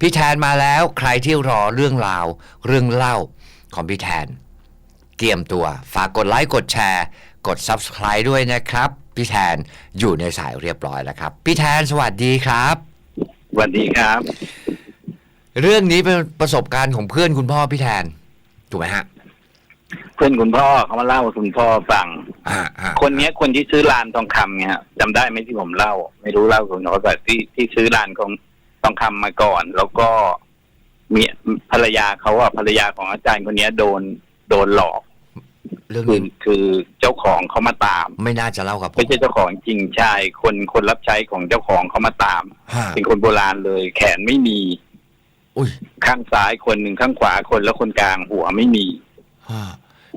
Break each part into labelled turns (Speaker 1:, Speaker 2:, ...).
Speaker 1: พี่แทนมาแล้วใครที่รอเรื่องราว เรื่องเล่าของพี่แทน เตรียมตัว ฝากกดไลค์กดแชร์ กด Subscribe ด้วยนะครับ พี่แทนอยู่ในสายเรียบร้อยแล้วครับ พี่แทนสวัสดีครับ
Speaker 2: สวัสดีครับ
Speaker 1: เรื่องนี้เป็นประสบการณ์ของเพื่อนคุณพ่อพี่แทนถูกไหมฮะ
Speaker 2: เพื่อนคุณพ่อเขามาเล่าให้คุณพ่อฟัง
Speaker 1: อ่าอ่า
Speaker 2: คนเนี้ยคนที่ซื้อลานทองคำเนี่ยฮะจำได้ไหมที่ผมเล่า ไม่รู้เล่าคุณน้อยแต่ที่ที่ซื้อลานของ ทองคำมาก่อน แล้วก็มีภรรยาเขาอะภรรยาของอาจารย์คนเนี้ยโดนโดนหลอก
Speaker 1: เรื่อง
Speaker 2: คือ
Speaker 1: นี้
Speaker 2: คือเจ้าของเขามาตาม
Speaker 1: ไม่น่าจะเล่ากับผม
Speaker 2: ไม่ใช่เจ้าของจริงใช่คนคนรับใช้ของเจ้าของเขามาตาม
Speaker 1: ฮะ
Speaker 2: เป็นคนโบราณเลย แขนไม่มี
Speaker 1: อุ้ย
Speaker 2: ข้างซ้ายคนหนึ่งข้างขวาคนแล้วคนกลางหัวไม่มี
Speaker 1: ฮะ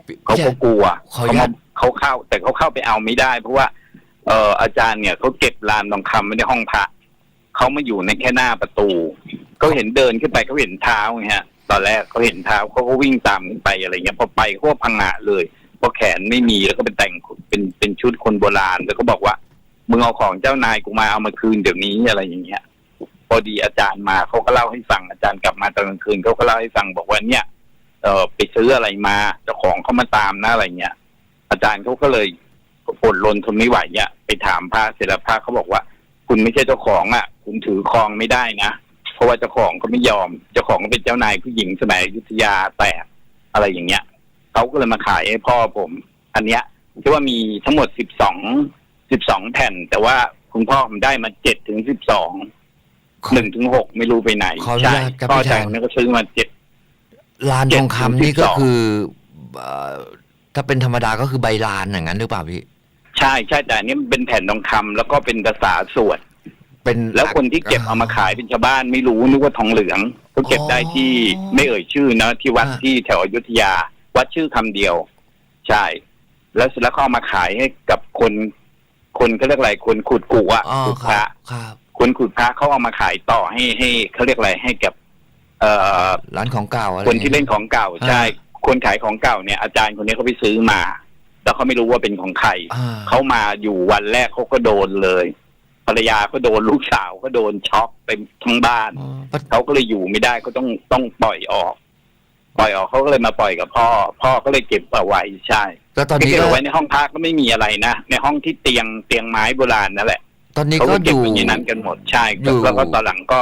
Speaker 1: พี่
Speaker 2: เขา
Speaker 1: แท
Speaker 2: ก็
Speaker 1: น
Speaker 2: กลัว
Speaker 1: ขออนุ
Speaker 2: เขา
Speaker 1: ญา
Speaker 2: มา
Speaker 1: ต
Speaker 2: เขาเข้า แต่เขาเข้าไปเอาไม่ได้ เพราะว่า เอ่ออาจารย์เนี่ยเขาเก็บลานทองคำไว้ในห้องพระ เขามาอยู่ในแค่หน้าประตูเขาเห็นเดินขึ้นไปเขาเห็นเท้าไงฮะ ตอนแรกเขาเห็นเท้าเขาก็วิ่งตามขึ้นไปอะไรเงี้ยพอไปเขาก็พังงะเลยเพราะแขนไม่มีแล้วก็เป็นแต่งเป็นเป็นชุดคนโบราณ แล้วก็บอกว่ามึงเอาของเจ้านายกูมาเอามาคืนเดี๋ยวนี้อะไรอย่างเงี้ยพอดีอาจารย์มาเขาก็เล่าให้ฟังอาจารย์กลับมาตอนกลางคืนเขาก็เล่าให้ฟังบอกว่าเนี่ยเออไปซื้ออะไรมาเจ้าของเขามาตามนะอะไรเงี้ย อาจารย์เขาก็เลยอดรนทนไม่ไหวเนี่ยไปถามพระเสร็จแล้วพระเขาบอกว่า คุณไม่ใช่เจ้าของอะ คุณถือครองไม่ได้นะ เพราะว่าเจ้าของเขาไม่ยอม เจ้าของก็เป็นเจ้านายผู้หญิงสมัยอยุธยาแตกอะไรอย่างเงี้ยเขาก็เลยมาขายให้พ่อผม อันเนี้ยที่ว่ามีทั้งหมดสิบสองสิบสองแผ่น แต่ว่าคุณพ่อผมได้มาเจ็ดถึงสิบสองหนึ่งถึงหกไม่รู้ไปไหน
Speaker 1: ขออนุ
Speaker 2: ใช่
Speaker 1: ญาตครับ
Speaker 2: พ่อ
Speaker 1: พี่แท
Speaker 2: อาจาร
Speaker 1: น
Speaker 2: ย์คนนี้ก็ซื้อมาเจ็ด
Speaker 1: ลานทองคำนี่ก็
Speaker 2: 7-12
Speaker 1: คือเอ่อถ้าเป็นธรรมดาก็คือใบลานอย่างนั้นหรือเปล่าพี่
Speaker 2: ใช่ใช่แต่อันนี้มันเป็นแผ่นทองคำแล้วก็เป็นภาษาสวด
Speaker 1: เป็น
Speaker 2: แล้วคนที่เก็บเอามาขายเป็นชาวบ้านไม่รู้นึกว่าทองเหลืองก็เก็บได้ที่
Speaker 1: อ๋อ
Speaker 2: ไม่เอ่ยชื่อนะที่วัด
Speaker 1: อ่า
Speaker 2: ที่แถวอยุธยา วัดชื่อคำเดียว ใช่ แล้วเสร็จแล้วเขาเอามาขายให้กับคน คนเขาเรียกอะไรคนขุดกูอะ
Speaker 1: อ๋อ
Speaker 2: ขุด
Speaker 1: ค
Speaker 2: พ
Speaker 1: รั
Speaker 2: ระ
Speaker 1: บครับ
Speaker 2: คนขุดพระเขาเอามาขายต่อให้ให้เขาเรียกอะไรให้กับเอ่อ
Speaker 1: ร้านของเก่าอะไร
Speaker 2: คนที่เล่นของเก่า
Speaker 1: อ่า
Speaker 2: ใช่ คนขายของเก่าเนี่ยอาจารย์คนนี้เขาไปซื้อมา แล้วเขาไม่รู้ว่าเป็นของใคร
Speaker 1: อ่า
Speaker 2: เขามาอยู่วันแรกเขาก็โดนเลย ภรรยาก็โดนลูกสาวก็โดนช็อกไปทั้งบ้าน
Speaker 1: อ๋อปะ
Speaker 2: เขาก็เลยอยู่ไม่ได้ก็ต้องต้องปล่อยออก ปล่อยออกเขาก็เลยมาปล่อยกับพ่อ พ่อก็เลยเก็บเอาไว้ใช่
Speaker 1: แล้วตอน
Speaker 2: ที่
Speaker 1: นี้
Speaker 2: เก็บ
Speaker 1: ก็
Speaker 2: เอาไว้ในห้องพักก็ไม่มีอะไรนะในห้องที่เตียงเตียงไม้โบราณนั่นแหละ
Speaker 1: ตอนนี้
Speaker 2: เขา
Speaker 1: ก็
Speaker 2: ก็
Speaker 1: อ
Speaker 2: เก็บ
Speaker 1: ยู่
Speaker 2: ไว้ในนั้นกันหมดใช่
Speaker 1: อยู่
Speaker 2: แล้วก็ตอนหลังก็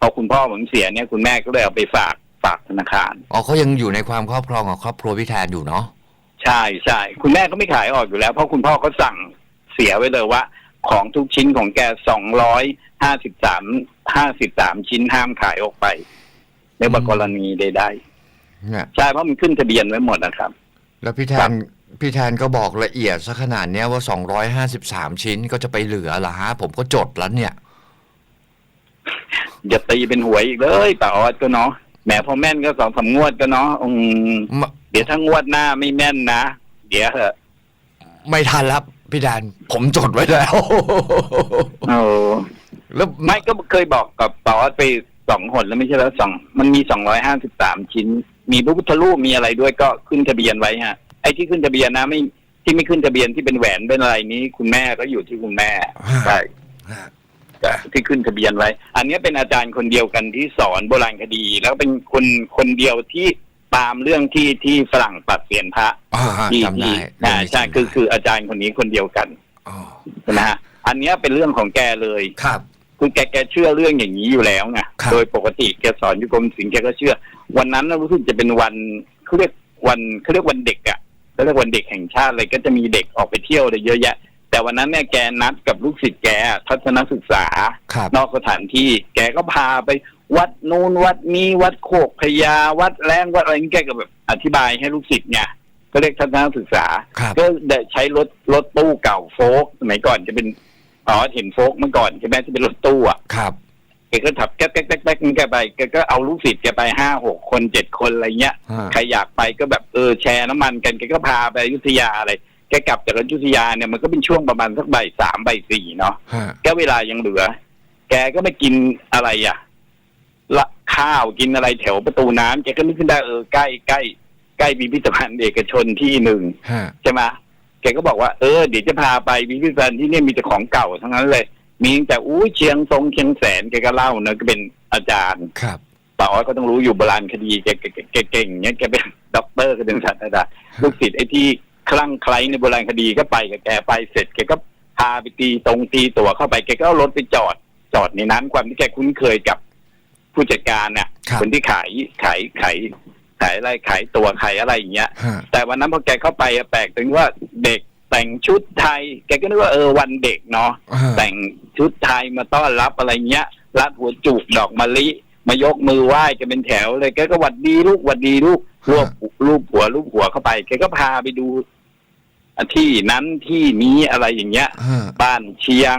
Speaker 2: พอคุณพ่อผมเสียเนี่ยคุณแม่ก็เลยเอาไปฝากฝากธนาคาร
Speaker 1: อ๋อเขายังอยู่ในความครอบครองของครอบครัวพี่แทนอยู่เนาะ
Speaker 2: ใช่ใช่คุณแม่ก็ไม่ขายออกอยู่แล้วเพราะคุณพ่อเขาสั่งเสียไว้เลยว่า ของทุกชิ้นของแกสองร้อยห้าสิบสามห้าสิบสามชิ้นห้ามขายออกไปในบางกรณีใด
Speaker 1: เนี่ย
Speaker 2: ๆใช่เพราะมันขึ้นทะเบียนไว้หมดนะครับ
Speaker 1: แล้วพี่แท
Speaker 2: ครั
Speaker 1: น
Speaker 2: บ
Speaker 1: พี่แทนก็บอกละเอียดซะขนาดเนี้ยว่า 253 ชิ้นก็จะไปเหลือเหรอฮะ ผมก็จดแล้วเนี่ย
Speaker 2: อย่าตีเป็นหวยอีกเลยป่าออดก็เนาะแหมพอแม่นก็สองสามงวดก็เนาะอืม
Speaker 1: ไม่
Speaker 2: เดี๋ยวถ้างวดหน้าไม่แม่นนะ เดี๋ยวเถอะ
Speaker 1: ไม่ทันแล้ว พี่แทนผมจดไว้แล้ว
Speaker 2: โอ้
Speaker 1: แล้ว
Speaker 2: ไม่ก็เคยบอกกับป่าออดไปสองหนแล้วไม่ใช่แล้วสองมันมีสองร้อยห้าสิบสามชิ้น มีพระพุทธรูปมีอะไรด้วยก็ขึ้นทะเบียนไว้ฮะ ไอ้ที่ขึ้นทะเบียนนะไม่ที่ไม่ขึ้นทะเบียนที่เป็นแหวนเป็นอะไรนี้ คุณแม่ก็อยู่ที่คุณแม่ใช่
Speaker 1: ฮะ
Speaker 2: ที่ขึ้นทะเบียนไว้ อันนี้เป็นอาจารย์คนเดียวกันที่สอนโบราณคดี แล้วเป็นคนคนเดียวที่ ตามเรื่องที่ที่ฝรั่งปัดเปลี่ยนพระ
Speaker 1: อ่า
Speaker 2: ที่
Speaker 1: จำได้
Speaker 2: ที่อ่าใช่คือคืออาจารย์คนนี้คนเดียวกัน
Speaker 1: อ๋อ
Speaker 2: นะฮะอันเนี้ยเป็นเรื่องของแกเลย
Speaker 1: ครับ
Speaker 2: คือแกแกเชื่อเรื่องอย่างนี้อยู่แล้วไง
Speaker 1: ครับ
Speaker 2: โดยปกติแกสอนอยู่กรมศิลป์แกก็เชื่อ วันนั้นน่ะรู้สึกจะเป็นวันเขาเรียกวันเขาเรียกวันเด็กอะเขาเรียกวันเด็กแห่งชาติเลยก็จะมีเด็กออกไปเที่ยวเลยเยอะแยะ แต่วันนั้นเนี่ยแกนัดกับลูกศิษย์แกทัศนศึกษา
Speaker 1: ครับ
Speaker 2: นอกสถานที่แกก็พาไป วัดนู้นวัดนี้วัดโคกพญาวัดแรงวัดอะไรนี่แกก็แบบอธิบายให้ลูกศิษย์ไงก็เรียกทัศนศึกษา
Speaker 1: ครับ
Speaker 2: ก็ได้ใช้รถรถตู้เก่าโฟกสมัยก่อนจะเป็นอ๋อเห็นโฟกเมื่อก่อนใช่ไหมที่เป็นรถตู้อะ
Speaker 1: ครับ
Speaker 2: แกก็ขับแก๊กแก๊กแก๊กแก๊กนี่แกไปแกก็เอาลูกศิษย์แกไปห้าหกคนเจ็ดคนอะไรเงี้ย
Speaker 1: ฮะ
Speaker 2: ใครอยากไปก็แบบเออแชร์น้ำมันกันแกก็พาไปอยุธยาอะไรแกกลับจากอยุธยาเนี่ยมันก็เป็นช่วงประมาณสักบ่ายสามบ่ายสี่เนาะ
Speaker 1: ฮะ
Speaker 2: แกเวลายังเหลือ แกก็ไปกินอะไรอะ ละข้าวกินอะไรแถวประตูน้ำแกก็นึกขึ้นได้เออใกล้ใกล้ใกล้พิพิธภัณฑ์เอกชนที่หนึ่ง
Speaker 1: ฮะ
Speaker 2: ใช่ไหมแกก็บอกว่าเออเดี๋ยวจะพาไปพิพิธภัณฑ์ที่เนี่ยมีแต่ของเก่าทั้งนั้นเลย มีตั้งแต่อู้เชียงทรงเชียงแสนแกก็เล่านะก็เป็นอาจารย์
Speaker 1: ครับ
Speaker 2: ป้าออสก็ต้องรู้อยู่โบราณคดีแกแกแกแกเก่งเนี้ยแกเป็นด็อกเตอร์ก็เป็นศาสตราจารย์ลูกศิษย์ไอ้ที่คลั่งไคล้ในโบราณคดีก็ไปกับแกไปเสร็จแกก็พาไปตีตรงตีตัวเข้าไปแกก็เอารถไปจอดจอดในนั้นความที่แกคุ้นเคยกับ ผู้จัดการเนี่ย
Speaker 1: ครับ
Speaker 2: คนที่ขายขายขายขายอะไรขายตัวขายอะไรอย่างเงี้ย
Speaker 1: ฮะ
Speaker 2: แต่วันนั้นพอแกเข้าไปอะแปลกตรงที่ว่าเด็กแต่งชุดไทย แกก็นึกว่าเออวันเด็กเนาะ
Speaker 1: ฮะ
Speaker 2: แต่งชุดไทยมาต้อนรับอะไรเงี้ยรัดหัวจุกดอกมะลิ มายกมือไหว้กันเป็นแถวเลยแกก็หวัดดีลูกหวัดดีลูกรวบรูปหัวรูปหัวเข้าไปแกก็พาไปดูที่นั้นที่นี้อะไรอย่างเงี้ย
Speaker 1: ฮะ
Speaker 2: บ้านเชียง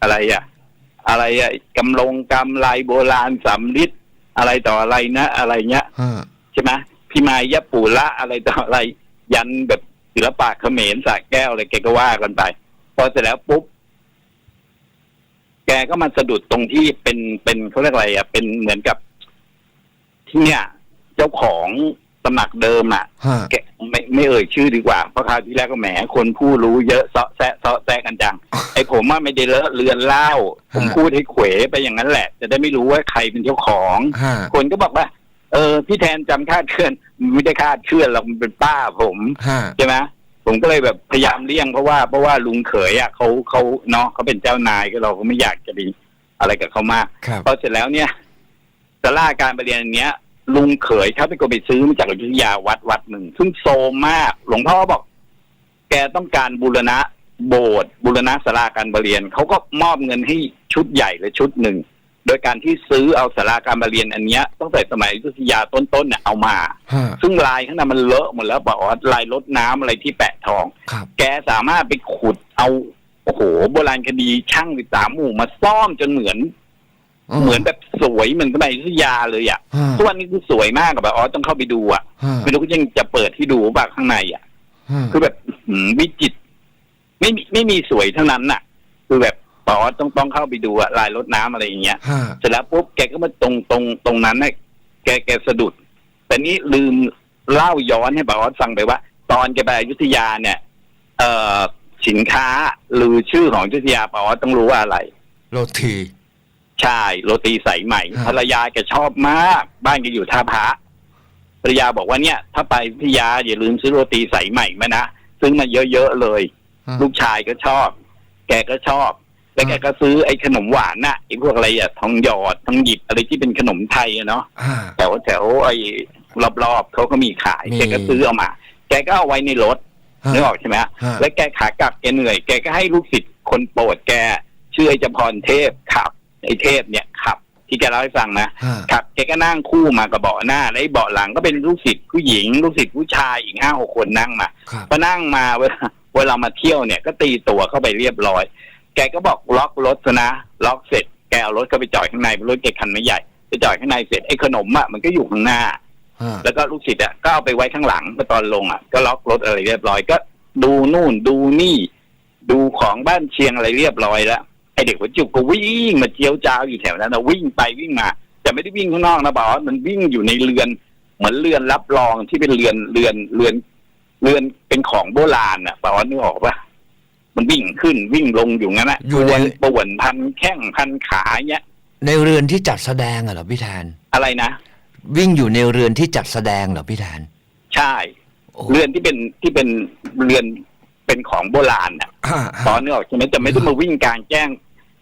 Speaker 2: อะไรอะ อะไรอะกำลงกำไรโบราณสำลิดอะไรต่ออะไรนะ อะไรเงี้ย
Speaker 1: ฮะ
Speaker 2: ใช่ไหมพี่มายยะปูละอะไรต่ออะไร ยันแบบศิลปะเขมรสระแก้วอะไรแกก็ว่ากันไป พอเสร็จแล้วปุ๊บ แกก็มาสะดุดตรงที่เป็นเป็นเขาเรียกอะไรอะเป็นเหมือนกับที่เนี่ย เจ้าของ ตำหนักเดิมอะ
Speaker 1: ฮะ
Speaker 2: แกไม่ไม่เอ่ยชื่อดีกว่า เพราะคราวที่แรกก็แหมคนผู้รู้เยอะเซาะแซะเซาะแซะกันจัง ไอ้ผมว่าไม่ได้เลอะเลือนเล่า ผมพูดให้เขวไปอย่างนั้นแหละ จะได้ไม่รู้ว่าใครเป็นเจ้าของ
Speaker 1: ฮะ
Speaker 2: คนก็บอกว่า เออพี่แทนจำคาดเคลื่อนมันไม่ได้คาดเคลื่อนหรอกมันเป็นป้าผม
Speaker 1: ฮะ
Speaker 2: ใช่ไหมผมก็เลยแบบพยายามเลี่ยงเพราะว่าเพราะว่าลุงเขยอะเขาเขาเนาะเขาเป็นเจ้านายก็เราก็ไม่อยากจะไปอะไรกับเขามาก
Speaker 1: ครับ
Speaker 2: พอเสร็จแล้วเนี่ยสาราการประเรียนอันเนี้ย ลุงเขยเขาเป็นคนไปซื้อมาจากอยุธยาวัดวัดหนึ่ง ซึ่งโซมมาก หลวงพ่อบอก แกต้องการบูรณะโบสถ์บูรณะสาราการประเรียนเขาก็มอบเงินให้ชุดใหญ่เลยชุดหนึ่ง โดยการที่ซื้อเอาสาราการประเรียนอันเนี้ยตั้งแต่สมัยอยุธยาต้นๆเนี่ยเอามา
Speaker 1: ฮะ
Speaker 2: ซึ่งลายข้างในมันเลอะหมดแล้วบอกว่าลายรดน้ำอะไรที่แปะทอง
Speaker 1: ครับ
Speaker 2: แกสามารถไปขุดเอาโอ้โหโบราณคดีช่างสิบสามหมู่มาซ่อมจนเหมือน เหมือนแบบสวยเหมือนสมัยอยุธยาเลยอะ
Speaker 1: ฮะ
Speaker 2: ทุกวันนี้คือสวยมากอะแบบอ๋อต้องเข้าไปดูอะ
Speaker 1: ฮะ
Speaker 2: ไม่รู้ก็ยังจะเปิดที่ดูบ้างข้างในอะ
Speaker 1: ฮะ
Speaker 2: คือแบบหืมวิจิตรไม่มีไม่มีสวยเท่านั้นน่ะ คือแบบอ๋อต้องต้องเข้าไปดูอะลายรดน้ำอะไรอย่างเงี้ย
Speaker 1: ฮะ
Speaker 2: เสร็จแล้วปุ๊บแกก็มาตรงตรงตรงนั้นน่ะแกแกสะดุด แต่นี้ลืมเล่าย้อนให้บอสฟังไปว่า ตอนแกไปอยุธยาเนี่ย เอ่อสินค้าหรือชื่อของอยุธยาบอสต้องรู้ว่าอะไร
Speaker 1: โรตี
Speaker 2: ใช่โรตีสายใหม่
Speaker 1: ฮะ
Speaker 2: ภรรยาแกชอบมาก บ้านแกอยู่ท่าพระภรรยาบอกว่าเนี่ย ถ้าไปอยุธยาอย่าลืมซื้อโรตีสายใหม่มานะซื้อมาเยอะๆเลย
Speaker 1: ฮะ
Speaker 2: ลูกชายก็ชอบ แกก็ชอบ แล้วแกก็ซื้อไอ้ขนมหวานน่ะไอ้พวกอะไรอะทองหยอดทองหยิบอะไรที่เป็นขนมไทยอะเนาะ
Speaker 1: ฮะ
Speaker 2: แถวแถวไอ้รอบๆเขาก็มีขาย
Speaker 1: มี
Speaker 2: แกก็ซื้อเอามา แกก็เอาไว้ในรถ
Speaker 1: ฮะ
Speaker 2: นึกออกใช่ไหมฮะ
Speaker 1: ฮะ
Speaker 2: แล้วแกขากลับแกเหนื่อย แกก็ให้ลูกศิษย์คนโปรดแกชื่อไอ้จพรเทพขับ ไอ้เทพเนี่ยขับ ที่แกเล่าให้ฟังนะ
Speaker 1: ฮะ
Speaker 2: ขับแกก็นั่งคู่มากับเบาะหน้าแล้วไอ้เบาะหลังก็เป็นลูกศิษย์ผู้หญิง ลูกศิษย์ผู้ชายอีกห้าหกคนนั่งมา
Speaker 1: ครับ
Speaker 2: พอนั่งมาเวลาเวลามาเที่ยวเนี่ยก็ตีตัวเข้าไปเรียบร้อย แกก็บอกล็อกรถซะนะ ล็อกเสร็จแกเอารถเข้าไปจอดข้างในรถแกคันไม่ใหญ่ไปจอดข้างในเสร็จไอ้ขนมอะมันก็อยู่ข้างหน้า
Speaker 1: ฮะ
Speaker 2: แล้วก็ลูกศิษย์อะก็เอาไปไว้ข้างหลังพอตอนลงอะก็ล็อกรถอะไรเรียบร้อย ก็ดูนู่นดูนี่ ดูของบ้านเชียงอะไรเรียบร้อยแล้ว ไอเด็กหัวจุกก็วิ่งมาเจียวจ้าวอยู่แถวนั้นนะวิ่งไปวิ่งมา แต่ไม่ได้วิ่งข้างนอกนะบอกว่ามันวิ่งอยู่ในเรือน เหมือนเรือนรับรองที่เป็นเรือนเรือนเรือน เรือนเป็นของโบราณอะบอกว่านึกออกปะมันวิ่งขึ้นวิ่งลงอยู่งั้นแหละ
Speaker 1: อยู่ใน
Speaker 2: ป่วนพันแข้งพันขาเงี้ย
Speaker 1: ในเรือนที่จัดแสดงอะเหรอพี่แทน
Speaker 2: อะไรนะ
Speaker 1: วิ่งอยู่ในเรือนที่จัดแสดงเหรอพี่แทน
Speaker 2: ใช่
Speaker 1: โอ้
Speaker 2: เรือนที่เป็นที่เป็นเรือนเป็นของโบราณอะ
Speaker 1: ฮะ
Speaker 2: ตอนนึกออกใช่ไหมจะไม่ต้องมาวิ่งกลางแจ้ง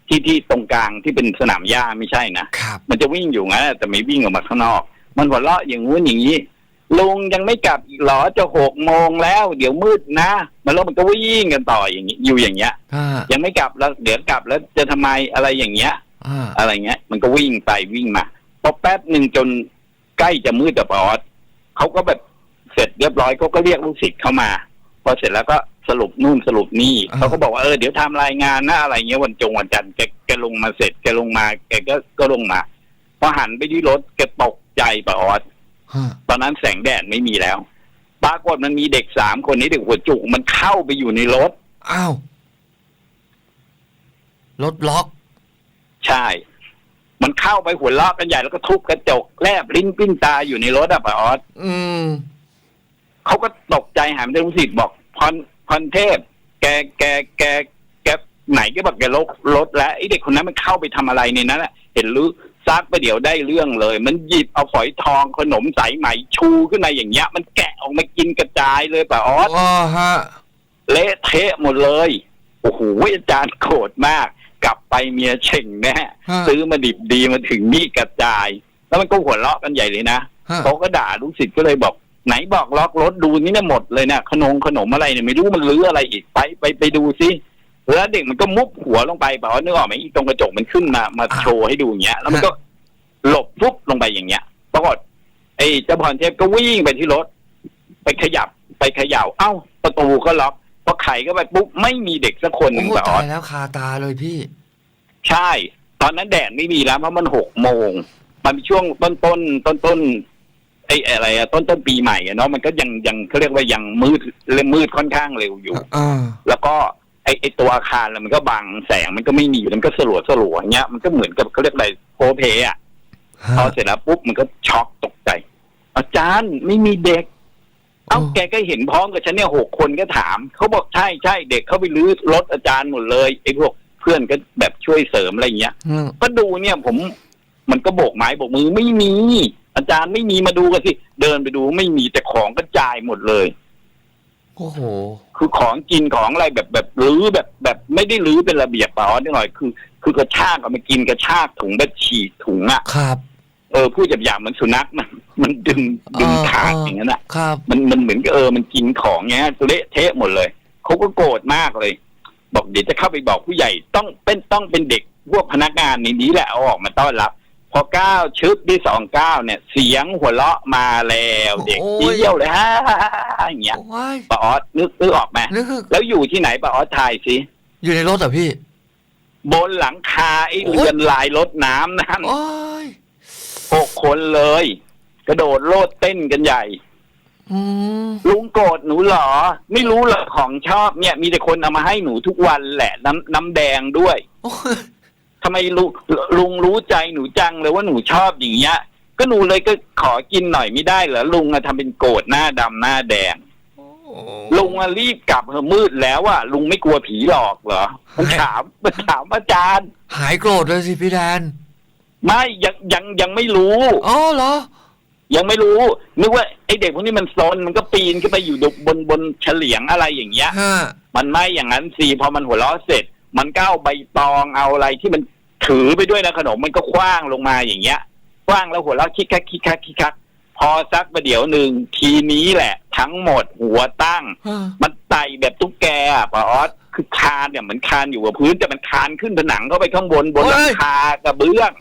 Speaker 2: ที่ที่ตรงกลางที่เป็นสนามหญ้าไม่ใช่นะครับมันจะวิ่งอยู่งั้นแต่ไม่วิ่งออกมาข้างนอก มันหัวเราะอย่างงู้นอย่างนี้ลุงยังไม่กลับอีกเหรอจะหกโมงแล้ว เดี๋ยวมืดนะมันแล้วมันก็วิ่งกันต่ออย่างนี้อยู่อย่างเงี้ย
Speaker 1: ฮะ
Speaker 2: ยังไม่กลับแล้วเดี๋ยวกลับแล้วจะทำไมอะไรอย่างเงี้ย
Speaker 1: ฮะ
Speaker 2: อะไรเงี้ย มันก็วิ่งไปวิ่งมาพอแป๊บหนึ่งจนใกล้จะมืดกับออสเขาก็แบบเสร็จเรียบร้อยเขาก็เรียกลูกศิษย์เข้ามา พอเสร็จแล้วก็สรุปนู่นสรุปนี่เขาก็บอกว่าเออเดี๋ยวทำรายงานนะอะไรเงี้ยวันจงวันจันทร์แกแกลงมาเสร็จแกลงมาแกก็ก็ลงมาพอหันไปที่รถแกตกใจปะออส
Speaker 1: ฮะ
Speaker 2: ตอนนั้นแสงแดดไม่มีแล้ว ปรากฏมันมีเด็กสามคนนี้เด็กหัวจุกมันเข้าไปอยู่ในรถ
Speaker 1: อ้าวรถล็อก
Speaker 2: ใช่ มันเข้าไปหัวเราะกันใหญ่แล้วก็ทุบกระจกแลบลิ้นปิ้นตาอยู่ในรถอะปะออส
Speaker 1: อืม
Speaker 2: เขาก็ตกใจหันไปทางลูกศิษย์บอก พรพรเทพ แกแกแกแกไหนก็บอกแกลบรถแล้วไอ้เด็กคนนั้นมันเข้าไปทำอะไรในนั้นอะเห็นรู้ซักไปเดี๋ยวได้เรื่องเลย มันหยิบเอาฝอยทองขนมสายไหมชูขึ้นมาอย่างเงี้ย มันแกะออกมากินกระจายเลยป่ะออส
Speaker 1: อ๋อฮะ
Speaker 2: เละเทะหมดเลยโอ้โหอาจารย์โกรธมาก กลับไปเมียเฉ่งแน่
Speaker 1: ฮะ
Speaker 2: ซื้อมาดิบดีมาถึงนี่กระจาย แล้วมันก็หัวเราะกันใหญ่เลยนะ
Speaker 1: ฮะ
Speaker 2: เขาก็ด่าลูกศิษย์ก็เลยบอก ไหนบอกล็อกรถดูนี่เนี่ยหมดเลยเนี่ยขนมขนมอะไรเนี่ยไม่รู้มันลื้ออะไรอีกไปไปไปดูซิแล้วเด็กมันก็มุบหัวลงไปเปล่านึกออกไหมอีตรงกระจกมันขึ้นมามาโชว์ให้ดูอย่างเงี้ย แล้วมันก็หลบฟุบลงไปอย่างเงี้ยปรากฏไอ้เจ้าพรเทพก็วิ่งไปที่รถ ไปขยับไปเขย่าเอ้า ประตูก็ล็อกพอไขก็ไปปุ๊บไม่มีเด็กสักคนห
Speaker 1: โอ้
Speaker 2: นึ่ง
Speaker 1: โห
Speaker 2: แบบ
Speaker 1: ตายแล้วคาตาเลยพี่
Speaker 2: ใช่ ตอนนั้นแดดไม่มีแล้วเพราะมันหกโมง มันเป็นช่วงต้นต้นต้นต้น ไอ้อะไรอะต้นต้นปีใหม่อะเนาะมันก็ยังยังเขาเรียกว่ายังมืดเมืดค่อนข้างเร็วอยู่
Speaker 1: อ่า
Speaker 2: แล้วก็ไอ้ไอ้ตัวอาคารแล้วมันก็บังแสงมันก็ไม่มีมันก็สลัวสลัวๆอย่างเงี้ยมันก็เหมือนกับเขาเรียกอะไรโพเพอะพอเสร็จแล้วปุ๊บมันก็ช็อกตกใจ อาจารย์ไม่มีเด็ก เอ้า
Speaker 1: โอ้
Speaker 2: แกก็เห็นพร้อมกับฉันเนี่ยหกคนก็ถามเขาบอกใช่ใช่เด็กเขาไปรื้อรถอาจารย์หมดเลยไอ้พวกเพื่อนก็แบบช่วยเสริมอะไรอย่างเงี้ย
Speaker 1: อืม
Speaker 2: ก็ดูเนี่ยผมมันก็โบกไม้โบกมือไม่มี อาจารย์ไม่มีมาดูกันสิ เดินไปดูไม่มีแต่ของกระจายหมดเลย
Speaker 1: โอ้โห
Speaker 2: คือของกินของอะไรแบบแบบรื้อแบบแบบไม่ได้รื้อเป็นระเบียบเปล่านิดหน่อยคือ คือกระชากเอามากินกระชากถุงแบบฉีกถุงอะ
Speaker 1: ครับ
Speaker 2: เออพูดหยาบๆเหมันสุนัขมันมันดึงดึง
Speaker 1: เออ
Speaker 2: ขาด
Speaker 1: เออ
Speaker 2: อ
Speaker 1: อ
Speaker 2: ย่างนั้นอะ
Speaker 1: ครับ
Speaker 2: มันมันเหมือนกับเออมันกินของเงี้ยเละเทะหมดเลยเขาก็โกรธมากเลย บอกเดี๋ยวจะเข้าไปบอกผู้ใหญ่ต้องเป็นต้องเป็นเด็กพวกพนักงานในนี้แหละเอาออกมาต้อนรับ พอก้าวชึบที่สองก้าวเนี่ย เสียงหัวเราะมาแล้วเด็ก
Speaker 1: โอ้ย
Speaker 2: เยี่ยวเลยฮะอย่างเงี้ย
Speaker 1: โอ้ย
Speaker 2: ป้าออสนึกนึกออกไหม
Speaker 1: นึก
Speaker 2: แล้วอยู่ที่ไหนป้าออสทายสิ
Speaker 1: อยู่ในรถเหรอพี่
Speaker 2: บนหลังคาไอ้
Speaker 1: โอ้ย
Speaker 2: เรือนลายรถน้ำนั่น
Speaker 1: โอ้ย
Speaker 2: หกคนเลย กระโดดโลดเต้นกันใหญ่
Speaker 1: อืม
Speaker 2: ลุงโกรธหนูเหรอ ไม่รู้เหรอของชอบเนี่ย มีแต่คนเอามาให้หนูทุกวันแหละ น้ำน้ำแดงด้วย
Speaker 1: โอ้ย
Speaker 2: ทำไมลุงลุงรู้ใจหนูจังเลยว่าหนูชอบอย่างเงี้ย ก็หนูเลยก็ขอกินหน่อยไม่ได้เหรอลุงอะทำเป็นโกรธหน้าดำหน้าแดงลุงอะรีบกลับเถอะมืดแล้วอะลุงไม่กลัวผีหลอกเหรอมันถามมันถามอาจารย์
Speaker 1: หายโกรธเลยสิพี่แดน
Speaker 2: ไม่ยังยังยังไม่รู้
Speaker 1: อ๋อเหรอ
Speaker 2: ยังไม่รู้นึกว่าไอเด็กพวกนี้มันซนมันก็ปีนขึ้นไปอยู่บนบนเฉลียงอะไรอย่างเงี้ย
Speaker 1: ฮะ
Speaker 2: มันไม่อย่างนั้นสิพอมันหัวเราะเสร็จ มันก็เอาใบตองเอาอะไรที่มัน ถือไปด้วยนะขนมมันก็คว้างลงมาอย่างเงี้ยคว้างแล้วหัวเราะคิกคักคิกคักคิกคักพอสักประเดี๋ยวหนึ่งทีนี้แหละ ทั้งหมดหัวตั้ง
Speaker 1: ฮะ
Speaker 2: มันไต่แบบตุ๊กแกอะป้าออสคือคานเนี่ยเหมือนคานอยู่กับพื้นแต่มันคานขึ้นผนังเข้าไปข้างบนบนหลังคากระเบื้อง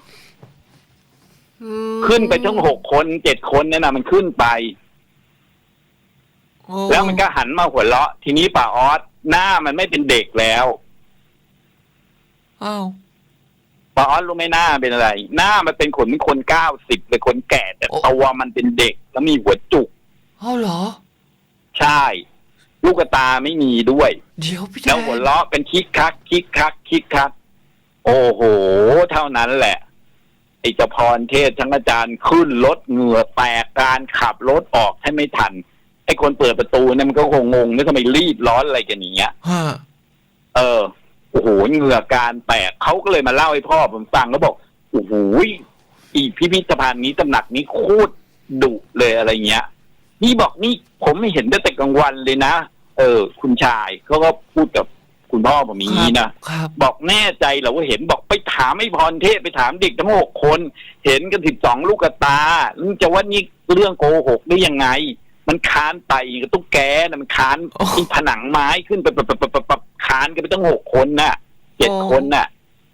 Speaker 1: อืม
Speaker 2: ขึ้นไปทั้งหกคนเจ็ดคนเนี่ยนะมันขึ้นไป
Speaker 1: โอ้
Speaker 2: แล้วมันก็หันมาหัวเราะ ทีนี้ป้าออสหน้ามันไม่เป็นเด็กแล้ว
Speaker 1: อ้าว
Speaker 2: ป้าออสรู้ไหมหน้าเป็นอะไร หน้ามันเป็นคนเป็นคนเก้าสิบเป็นคนแก่แต่ตัวมันเป็นเด็กแล้วมีหัวจุก
Speaker 1: อ้าวเหรอ
Speaker 2: ใช่ ลูกตาไม่มีด้วย
Speaker 1: เดี๋ยวพี่แด
Speaker 2: แล้ว
Speaker 1: น
Speaker 2: หัวเราะเป็นคิกคัก คิกคัก คิกคัก โอ้โห เท่านั้นแหละไอ้เจ้าพรเทศทั้งอาจารย์ขึ้นรถเหงื่อแตกการขับรถออกให้ไม่ทันไอ้คนเปิดประตูเนี่ยมันก็คงงงนึกทำไมรีบร้อนอะไรกันอย่างเงี้ย
Speaker 1: ฮะ
Speaker 2: เออ โอ้โหเหงื่อการแตกเขาก็เลยมาเล่าให้พ่อผมฟังแล้วบอกโอ้โหอีพิพิธภัณฑ์นี้ตำหนักนี้โคตรดุเลยอะไรเงี้ย นี่บอกนี่ผมไม่เห็นตั้งแต่กลางวันเลยนะเออ คุณชายเขาก็พูดกับคุณพ่อผมอย่างนี้นะ
Speaker 1: ครับ
Speaker 2: บอกแน่ใจเหรอว่าเห็นบอกไปถามไอ้พรเทพไปถามเด็กทั้งหกคน เห็นกันสิบสองลูกกระตาแล้วจะว่านี่เรื่องโกหกได้ยังไง มันคานไต่กับตุ๊กแกนะมันคาน
Speaker 1: โอ้
Speaker 2: ที่ผนังไม้ขึ้นไปแบบแบบแบบ คานกันไปตั้งหกคนน่ะเจ็ดคนน่ะ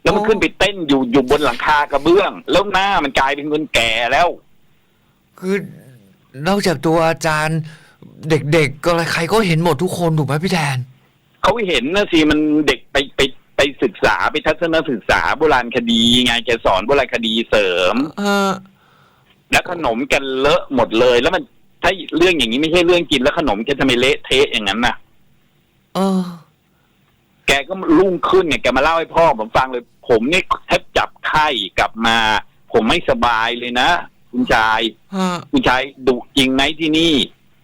Speaker 2: แล้วมันขึ้นไปเต้นอยู่อยู่บนหลังคากระเบื้อง แล้วหน้ามันกลายเป็นคนแก่แล้ว
Speaker 1: คือนอกจากตัวอาจารย์ เด็กๆก็อะไรใครก็เห็นหมดทุกคนถูกไหมพี่แดน
Speaker 2: เขาเห็นนะสิมันเด็กไปไปไปศึกษาไปทัศนศึกษาโบราณคดีไงแกสอนโบราณคดีเสริม
Speaker 1: เออ
Speaker 2: แล้วขนมกันเลอะหมดเลย แล้วมันถ้าเรื่องอย่างนี้ไม่ใช่เรื่องกินแล้วขนมแกจะไม่เละเทะอย่างนั้นนะ
Speaker 1: เออ
Speaker 2: แกก็รุ่งขึ้นเนี่ยแกมาเล่าให้พ่อผมฟังเลย ผมเนี่ยแทบจับไข้กลับมา ผมไม่สบายเลยนะ คุณชาย
Speaker 1: ฮะ
Speaker 2: คุณชายดุจริงไหมที่นี่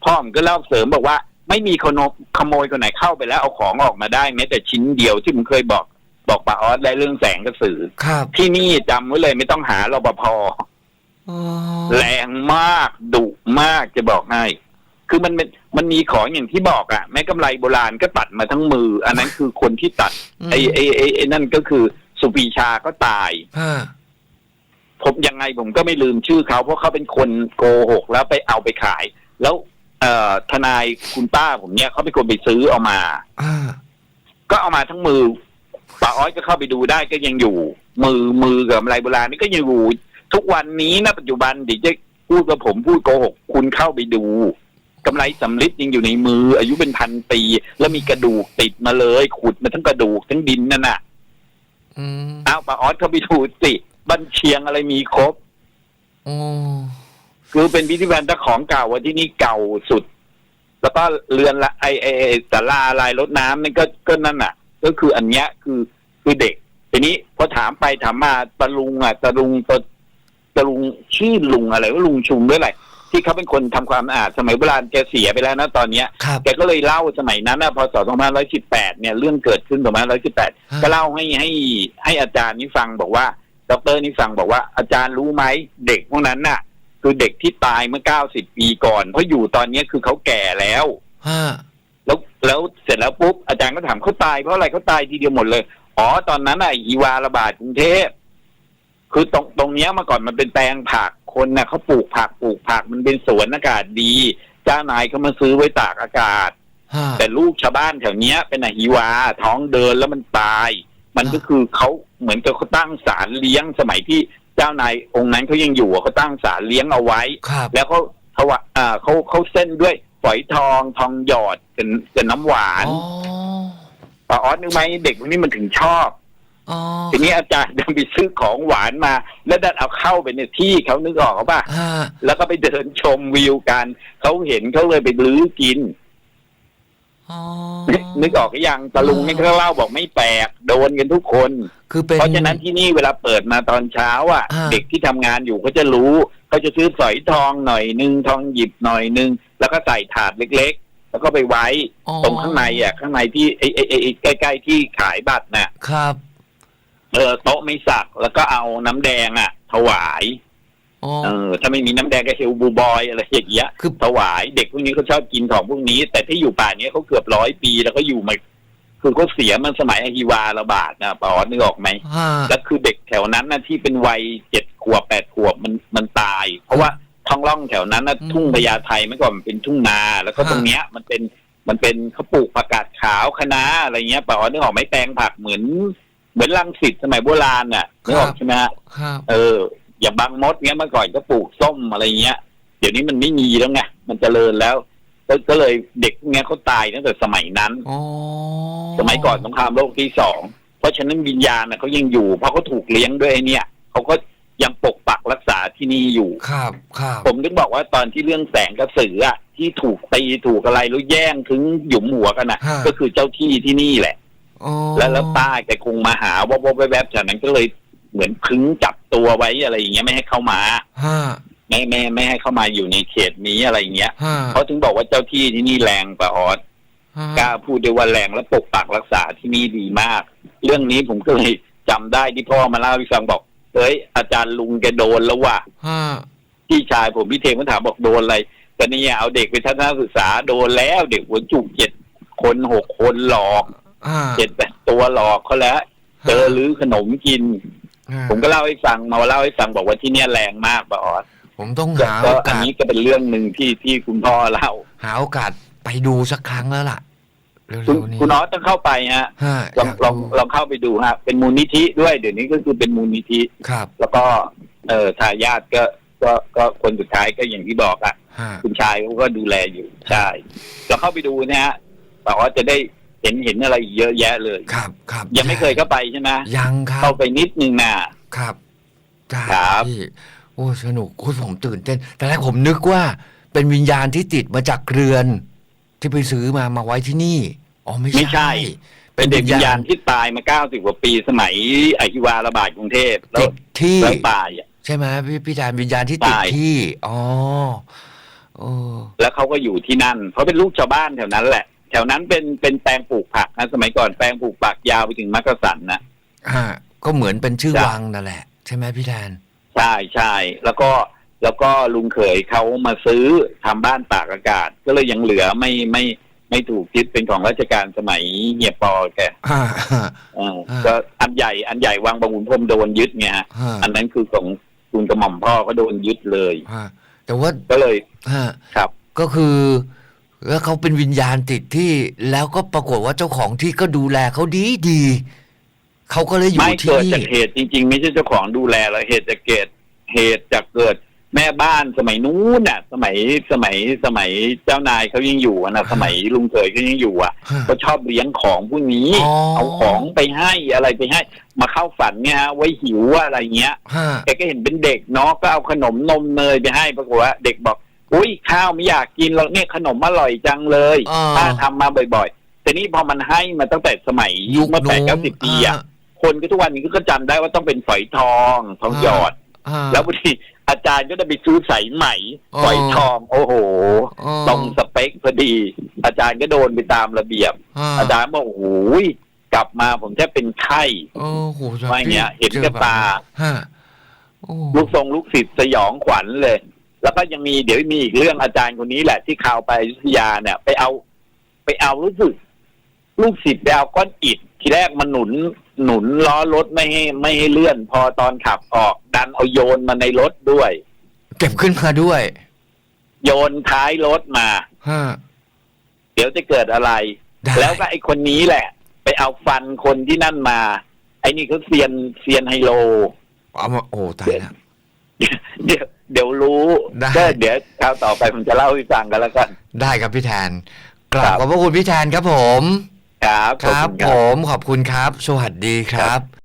Speaker 2: พ่อผมก็เล่าเสริมบอกว่า ไม่มีขโมยขโมยคนไหนเข้าไปแล้วเอาของออกมาได้แม้แต่ชิ้นเดียวที่ผมเคยบอกบอกป้าออสได้เรื่องแสงกระสือ
Speaker 1: ครับ
Speaker 2: ที่นี่จำไว้เลยไม่ต้องหารปภ
Speaker 1: อ๋อ
Speaker 2: แรงมากดุมากจะบอกให้ คือมันเป็นมันมีของอย่างที่บอกอะแม้กำไรโบราณก็ตัดมาทั้งมือ อันนั้นคือคนที่ตัดไอ้ไอ้ไอ้ไอ้นั่นก็คือสุปีชาก็ตาย
Speaker 1: ฮะ
Speaker 2: ผมยังไงผมก็ไม่ลืมชื่อเขาเพราะเขาเป็นคนโกหกแล้วไปเอาไปขาย แล้ว เอ่อทนายคุณป้าผมเนี่ยเขาเป็นคนไปซื้อเอามา
Speaker 1: อ่า
Speaker 2: ก็เอามาทั้งมือป้าอ้อยก็เข้าไปดูได้ก็ยังอยู่ มือมือกับอะไรโบราณนี่ก็ยังอยู่ ทุกวันนี้นะปัจจุบันเดิจะพูดกับผมพูดโกหก คุณเข้าไปดู กำไรสำลิดยังอยู่ในมือ อายุเป็นพันปี แล้วมีกระดูกติดมาเลย ขุดมาทั้งกระดูกทั้งดินนั่นน่ะ
Speaker 1: อืม
Speaker 2: เอาป้าออสเข้าไปดูสิบันเชียงอะไรมีครบ
Speaker 1: โอ้
Speaker 2: คือเป็นพิพิธภัณฑ์เจ้าของเก่าว่าที่นี่เก่าสุด แล้วก็เรือนละไอไอไอ้ศาลาลายรถน้ำนั่นก็ก็นั่นน่ะ ก็คืออันเนี้ยคือคือเด็กทีนี้พอถามไปถามมาตะลุงอะตะลุงตะตะลุงชื่อลุงอะไรว่าลุงชุมด้วยอะไร ที่เขาเป็นคนทำความสะอาดสมัยโบราณแกเสียไปแล้วนะตอนเนี้ย
Speaker 1: ครับ
Speaker 2: แกก็เลยเล่าสมัยนั้นนะพศ2518เนี่ยเรื่องเกิดขึ้น2518ก็เล่าให้ให้ให้อาจารย์นี่ฟังบอกว่าดอกเตอรนี่ฟังบอกว่าอาจารย์รู้ไหมเด็กพวกนั้นน่ะ คือเด็กที่ตายเมื่อ 90 ปีก่อน เพราะอยู่ตอนนี้คือเขาแก่แล้ว
Speaker 1: ฮะ
Speaker 2: แล้วแล้วเสร็จแล้วปุ๊บอาจารย์ก็ถามเขาตายเพราะอะไรเขาตายทีเดียวหมดเลยอ๋อตอนนั้นน่ะอีวาระบาดกรุงเทพคือตรงตรงเนี้ยเมื่อก่อนมันเป็นแปลงผัก คนน่ะเขาปลูกผักปลูกผักมันเป็นสวนอากาศดี เจ้านายเขามาซื้อไว้ตากอากาศ
Speaker 1: ฮะ
Speaker 2: แต่ลูกชาวบ้านแถวเนี้ย เป็นอหิวา ท้องเดินแล้วมันตาย มันก็คือเขาเหมือนกับเขาตั้งศาลเลี้ยงสมัยที่เจ้านายองค์นั้นเขายังอยู่อะเขาตั้งศาลเลี้ยงเอาไว้
Speaker 1: ครับ
Speaker 2: แล้วเขาถวะอ่าเขาเขาเส้นด้วยฝอยทองทองหยอดเป็นเป็นน้ำหวาน
Speaker 1: อ๋อ
Speaker 2: ป้าออสนึกไหมเด็กพวกนี้มันถึงชอบ
Speaker 1: อ๋อ
Speaker 2: ทีนี้อาจารย์เดินไปซื้อของหวานมา แล้วดันเอาเข้าไปในที่เขานึกออกเขาป่ะ
Speaker 1: ฮะ
Speaker 2: แล้วก็ไปเดินชมวิวกันเขาเห็นเขาเลยไปลื้อกิน
Speaker 1: อ๋อ
Speaker 2: นึกออกหรือยังตะลุงนี่ก็เล่าบอกไม่แปลกโดนกันทุกคน
Speaker 1: คือเป็น
Speaker 2: เพราะฉะนั้นที่นี่เวลาเปิดมาตอนเช้าอะ
Speaker 1: อ่า
Speaker 2: เด็กที่ทำงานอยู่เขาจะรู้เขาจะซื้อฝอยทองหน่อยนึงทองหยิบหน่อยนึงแล้วก็ใส่ถาดเล็กๆ แล้วก็ไปไว้
Speaker 1: อ๋อ
Speaker 2: ตรงข้างในอะ ข้างในที่ไอ้ไอ้ไอ้ไอ้ใกล้ๆที่ขายบัตรน่ะ
Speaker 1: ครับ
Speaker 2: เออโต๊ะไม่สัก แล้วก็เอาน้ำแดงอะ ถวาย
Speaker 1: อ๋อ
Speaker 2: เออถ้าไม่มีน้ำแดงก็เฮลบูบอยอะไรอย่างเงี้ย
Speaker 1: คือ
Speaker 2: ถวายเด็กพวกนี้เขาชอบกินของพวกนี้ แต่ที่อยู่ป่าเนี้ยเขาเกือบร้อยปีแล้วก็อยู่มาคือเขาเสียมันสมัยอหิวาระบาดนะปอนึกออกไหม
Speaker 1: ฮะ
Speaker 2: แล้วคือเด็กแถวนั้นนะที่เป็นวัยเจ็ดขวบแปดขวบมันมันตาย เพราะว่าท้องร่องแถวนั้นนะ
Speaker 1: อืม
Speaker 2: ทุ่งพญาไทเมื่อก่อนมันเป็นทุ่งนา แล้วก็
Speaker 1: ฮะ
Speaker 2: ตรงเนี้ยมันเป็นมันเป็นเขาปลูกผักกาดขาวคะน้าอะไรเงี้ยปอนึกออกไหมแปลงผักเหมือน เหมือนลังสิตสมัยโบราณน่ะนึกออกใช่ไหมฮะ
Speaker 1: ครับ
Speaker 2: เออ อย่างบางมดเงี้ยเมื่อก่อนก็ปลูกส้มอะไรเงี้ย เดี๋ยวนี้มันไม่มีแล้วไงมันเจริญแล้วก็ก็เลยเด็กพวกเนี้ยเขาตายตั้งแต่สมัยนั้น
Speaker 1: อ๋อ
Speaker 2: สมัยก่อนสงครามโลกที่สองเพราะฉะนั้นวิญญาณน่ะเขายังอยู่ เพราะเขาถูกเลี้ยงด้วยไอ้เนี่ยเขาก็ยังปกปักรักษาที่นี่อยู่
Speaker 1: ครับครับ
Speaker 2: ผมถึงบอกว่าตอนที่เรื่องแสงกระสืออะที่ถูกตีถูกอะไรแล้วแย่งถึงหยุมหัวกันนะ
Speaker 1: ฮะ
Speaker 2: ก็คือเจ้าที่ที่นี่แหละ
Speaker 1: อ๋อ
Speaker 2: แล้วแล้วป้าแกคงมาหาว่าว่าแวบๆจากนั้นก็เลยเหมือนพึงจับตัวไว้อะไรอย่างเงี้ยไม่ให้เข้ามา
Speaker 1: ฮะ
Speaker 2: ไม่ไม่ไม่ให้เข้ามาอยู่ในเขตนี้อะไรอย่างเงี้ย
Speaker 1: ฮะ
Speaker 2: เขาถึงบอกว่าเจ้าที่ที่นี่แรงปะออส
Speaker 1: ฮะ
Speaker 2: กล้าพูดได้ว่าแรงและปกปักรักษาที่นี่ดีมาก เรื่องนี้ผมก็เลยจำได้ที่พ่อมาเล่าให้ฟังบอกเฮ้ยอาจารย์ลุงแกโดนแล้วว่ะ
Speaker 1: ฮะ
Speaker 2: พี่ชายผมพี่เทงก็ถามบอกโดนอะไรแต่เนี่ยเอาเด็กไปทัศนศึกษาโดนแล้วเด็กหัวจุกเจ็ดคนหกคนหลอก
Speaker 1: ฮะ
Speaker 2: เจ็ดแปดตัวหลอกเขาแล้วเจอหรือขนมกิน
Speaker 1: ฮะ
Speaker 2: ผมก็เล่าให้ฟังมาเล่าให้ฟังบอกว่าที่เนี่ยแรงมากปะออส
Speaker 1: ผมต้อง
Speaker 2: ก็
Speaker 1: หา
Speaker 2: ก็
Speaker 1: โอ
Speaker 2: อัน
Speaker 1: กาส
Speaker 2: นี้ก็เป็นเรื่องหนึ่งที่ที่คุณพ่อเล่า
Speaker 1: หาโอกาสไปดูสักครั้งแล้วล่ะเร็
Speaker 2: คุณ
Speaker 1: วๆนี้
Speaker 2: คุณออสต้องเข้าไปฮะ
Speaker 1: ฮะ
Speaker 2: ลอง
Speaker 1: ยาก
Speaker 2: ลอง
Speaker 1: ดู
Speaker 2: ลองเข้าไปดูฮะ เป็นมูลนิธิด้วยเดี๋ยวนี้ก็คือเป็นมูลนิธิ
Speaker 1: ครับ
Speaker 2: แล้วก็ เอ่อทายาทก็ก็ก็คนสุดท้ายก็อย่างที่บอกอะ
Speaker 1: ฮะ
Speaker 2: คุณชายเขาก็ดูแลอยู่ใช่เราเข้าไปดูนะฮะแต่ว่าจะได้ เห็นเห็นอะไรอีกเยอะแยะเลย
Speaker 1: ครับครับ
Speaker 2: ยังไม่เคยเข้าไปใช่ไหม
Speaker 1: ยังครับ
Speaker 2: เข้าไปนิดนึงนะ
Speaker 1: ครับได้
Speaker 2: ครับ
Speaker 1: พี่โอ้สนุกโอ้ยผมตื่นเต้น แต่แรกผมนึกว่า เป็นวิญญาณที่ติดมาจากเรือน ที่ไปซื้อมามาไว้ที่นี่อ๋อไม่
Speaker 2: ไม่ใช่ เป็นเด็กวิญญาณ
Speaker 1: ที่
Speaker 2: ที่ตายมาเก้าสิบกว่าปีสมัยอหิวาระบาดกรุงเทพแล้
Speaker 1: ติ
Speaker 2: ว
Speaker 1: ดที่
Speaker 2: แล้วตายอะ
Speaker 1: ใช่ไหมพี่พี่แทนวิญญาณที่ติด
Speaker 2: ตาย
Speaker 1: ที่อ๋อโอ้
Speaker 2: แล้วเขาก็อยู่ที่นั่นเขาเป็นลูกชาวบ้านแถวนั้นแหละ แถวนั้นเป็นเป็นแปลงปลูกผักนะสมัยก่อนแปลงปลูกผักยาวไปถึงมักกะสันนะ
Speaker 1: ฮะก็เหมือนเป็นชื่อ
Speaker 2: จ้ะ
Speaker 1: วังนั่นแหละ ใช่ไหมพี่แทน
Speaker 2: ใช่ใช่แล้วก็แล้วก็ลุงเขยเขามาซื้อทำบ้านตากอากาศ ก็เลยยังเหลือไม่ไม่ไม่ถูกยึดเป็นของราชการสมัยเฮียปอแก
Speaker 1: ฮะฮะ
Speaker 2: เออ
Speaker 1: อ่า
Speaker 2: ก็อันใหญ่อันใหญ่วังบางขุนพรหมโดนยึดไงฮะ
Speaker 1: ฮะ
Speaker 2: อันนั้นคือของคุณกระหม่อมพ่อก็โดนยึดเลย
Speaker 1: ฮะแต่ว่า
Speaker 2: ก็เลย
Speaker 1: ฮะ
Speaker 2: ครับ
Speaker 1: ก็คือ แล้วเขาเป็นวิญญาณติดที่แล้วก็ปรากฏว่าเจ้าของที่ก็ดูแลเขาดีดีเขาก็เลยอยู่
Speaker 2: ไม่
Speaker 1: ที่
Speaker 2: เกิด
Speaker 1: นี่
Speaker 2: จากเหตุจริง ๆ ไม่ใช่เจ้าของดูแลแล้วเหตุจากเกิดเหตุจากเกิดแม่บ้านสมัยนู้นน่ะ สมัยสมัยสมัยเจ้านายเขายังอยู่อะนะสมัยลุงเขยเขายังอยู่อะ
Speaker 1: ฮะ
Speaker 2: ก็ชอบเลี้ยงของพวกนี้
Speaker 1: อ๋อ
Speaker 2: เอาของไปให้อะไรไปให้ มาเข้าฝันเนี่ยฮะไว้หิวอะไรเงี้ย
Speaker 1: ฮะ
Speaker 2: แกก็เห็นเป็นเด็กเนาะก็เอาขนมนมเนยไปให้ปรากฏว่าเด็กบอก อุ้ยข้าวไม่อยากกินแล้วเนี่ยขนมอร่อยจังเลย
Speaker 1: อ่า
Speaker 2: ป้าทำมาบ่อยๆ แต่นี่พอมันให้มาตั้งแต่สมัย
Speaker 1: ยุค
Speaker 2: เมื่อแปด
Speaker 1: นู้น
Speaker 2: เก้าสิบปีอะ
Speaker 1: ฮะ
Speaker 2: คนก็ทุกวันนี้ก็จำได้ว่าต้องเป็นฝอยทองทองหยอด
Speaker 1: ฮะ
Speaker 2: แล้วบางทีอาจารย์ก็จะไปซื้อสายไหม
Speaker 1: อ๋อ
Speaker 2: ฝอยทอง โอ้โห
Speaker 1: อ๋อ
Speaker 2: ตรงสเปคพอดี อาจารย์ก็โดนไปตามระเบียบ
Speaker 1: ฮะ
Speaker 2: อาจารย์บอกโอ้โหกลับมาผมแทบเป็นไข้
Speaker 1: โอ้โห
Speaker 2: ว่าอย่างเงี้ยเห็นกับตา
Speaker 1: ฮะโอ้
Speaker 2: ลูกทรงลูกศิษย์สยองขวัญเลย แล้วก็ยังมีเดี๋ยวมีอีกเรื่องอาจารย์คนนี้แหละ ที่ข่าวไปอยุธยาเนี่ย ไปเอา ไปเอารู้สึกลูกศิษย์ไปเอาก้อนอิฐทีแรกมันหนุนหนุนล้อรถไม่ให้ไม่ให้เลื่อน พอตอนขับออก ดันเอาโยนมาในรถด้วย
Speaker 1: เก็บขึ้นมาด้วย
Speaker 2: โยนท้ายรถมา
Speaker 1: ฮะ
Speaker 2: เดี๋ยวจะเกิดอะไร
Speaker 1: ได้
Speaker 2: แล้วก็ไอ้คนนี้แหละ ไปเอาฟันคนที่นั่นมา ไอ้นี่เขาเซียนเซียนไฮโล
Speaker 1: เอามาโอ้ตายแล้ว
Speaker 2: เดี๋ยว เดี๋ยวรู้
Speaker 1: ได้
Speaker 2: ก็เดี๋ยวคราวต่อไปผมจะเล่าให้ฟังกันแล้วกัน
Speaker 1: ได้ครับพี่แทนกราบ
Speaker 2: ครับ
Speaker 1: ขอบพระคุณพี่แทนครับผม
Speaker 2: ครับ
Speaker 1: ค
Speaker 2: ขอ
Speaker 1: รับ
Speaker 2: ณ
Speaker 1: ผมขอบคุณครับ สวัสดีครับ